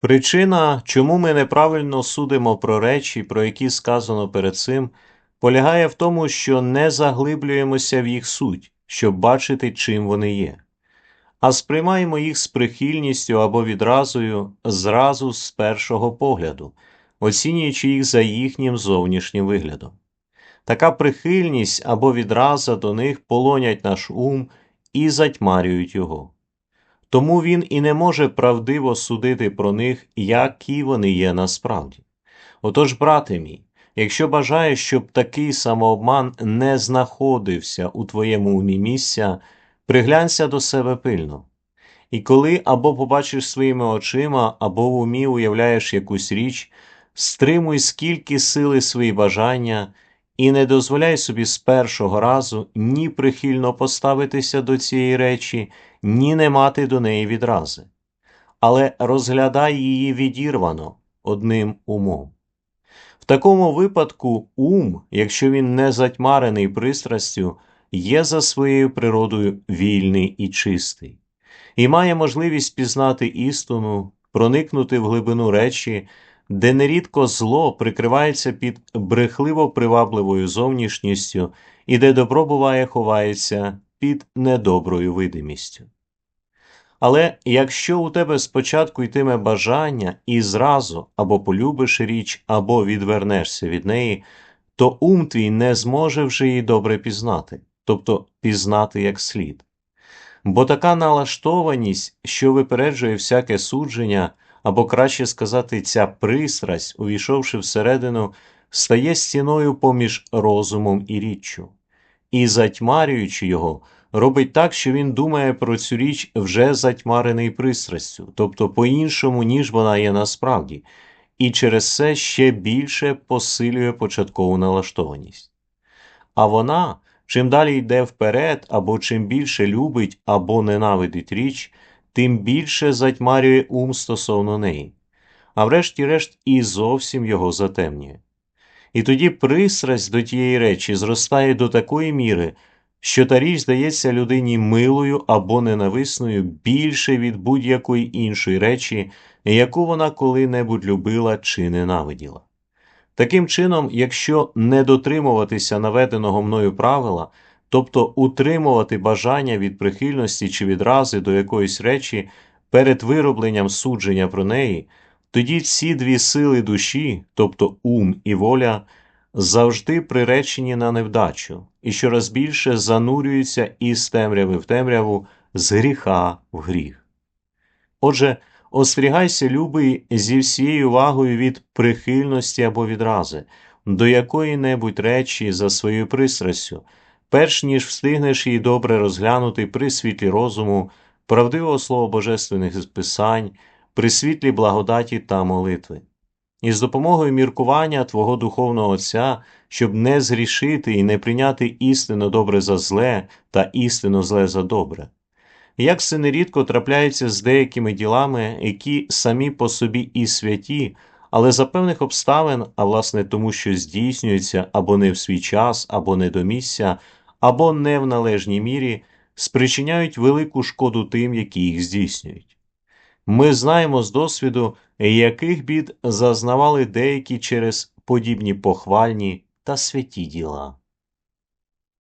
Причина, чому ми неправильно судимо про речі, про які сказано перед цим, полягає в тому, що не заглиблюємося в їх суть, щоб бачити, чим вони є, а сприймаємо їх з прихильністю або відразою зразу з першого погляду, оцінюючи їх за їхнім зовнішнім виглядом. Така прихильність або відраза до них полонять наш ум і затьмарюють його. Тому він і не може правдиво судити про них, які вони є насправді. Отож, брате мій, якщо бажаєш, щоб такий самообман не знаходився у твоєму умі місця, приглянься до себе пильно. І коли або побачиш своїми очима, або в умі уявляєш якусь річ, стримуй скільки сили свої бажання, і не дозволяй собі з першого разу ні прихильно поставитися до цієї речі, ні не мати до неї відрази, але розглядай її відірвано одним умом. В такому випадку ум, якщо він не затьмарений пристрастю, є за своєю природою вільний і чистий, і має можливість пізнати істину, проникнути в глибину речі, де нерідко зло прикривається під брехливо привабливою зовнішністю і де добро буває ховається під недоброю видимістю. Але якщо у тебе спочатку йтиме бажання і зразу або полюбиш річ, або відвернешся від неї, то ум твій не зможе вже її добре пізнати, тобто пізнати як слід. Бо така налаштованість, що випереджує всяке судження, або краще сказати, ця пристрасть, увійшовши всередину, стає стіною поміж розумом і річчю, і, затьмарюючи його, робить так, що він думає про цю річ вже затьмарений пристрастю, тобто по-іншому, ніж вона є насправді, і через це ще більше посилює початкову налаштованість. А вона, чим далі йде вперед, або чим більше любить або ненавидить річ, тим більше затьмарює ум стосовно неї, а врешті-решт і зовсім його затемнює. І тоді пристрасть до тієї речі зростає до такої міри, що та річ здається людині милою або ненависною більше від будь-якої іншої речі, яку вона коли-небудь любила чи ненавиділа. Таким чином, якщо не дотримуватися наведеного мною правила, тобто утримувати бажання від прихильності чи відрази до якоїсь речі перед виробленням судження про неї, тоді ці дві сили душі, тобто ум і воля, завжди приречені на невдачу і щораз більше занурюються із темряви в темряву, з гріха в гріх. Отже, остерігайся, любий, зі всією увагою від прихильності або відрази, до якої небудь речі за своєю пристрастю, перш ніж встигнеш її добре розглянути при світлі розуму, правдивого слова божественних писань, при світлі благодаті та молитви. І з допомогою міркування Твого духовного Отця, щоб не згрішити і не прийняти істинно добре за зле та істинно зле за добре. Як це нерідко трапляється з деякими ділами, які самі по собі і святі, але за певних обставин, а власне тому, що здійснюються або не в свій час, або не до місця, або не в належній мірі, спричиняють велику шкоду тим, які їх здійснюють. Ми знаємо з досвіду, яких бід зазнавали деякі через подібні похвальні та святі діла.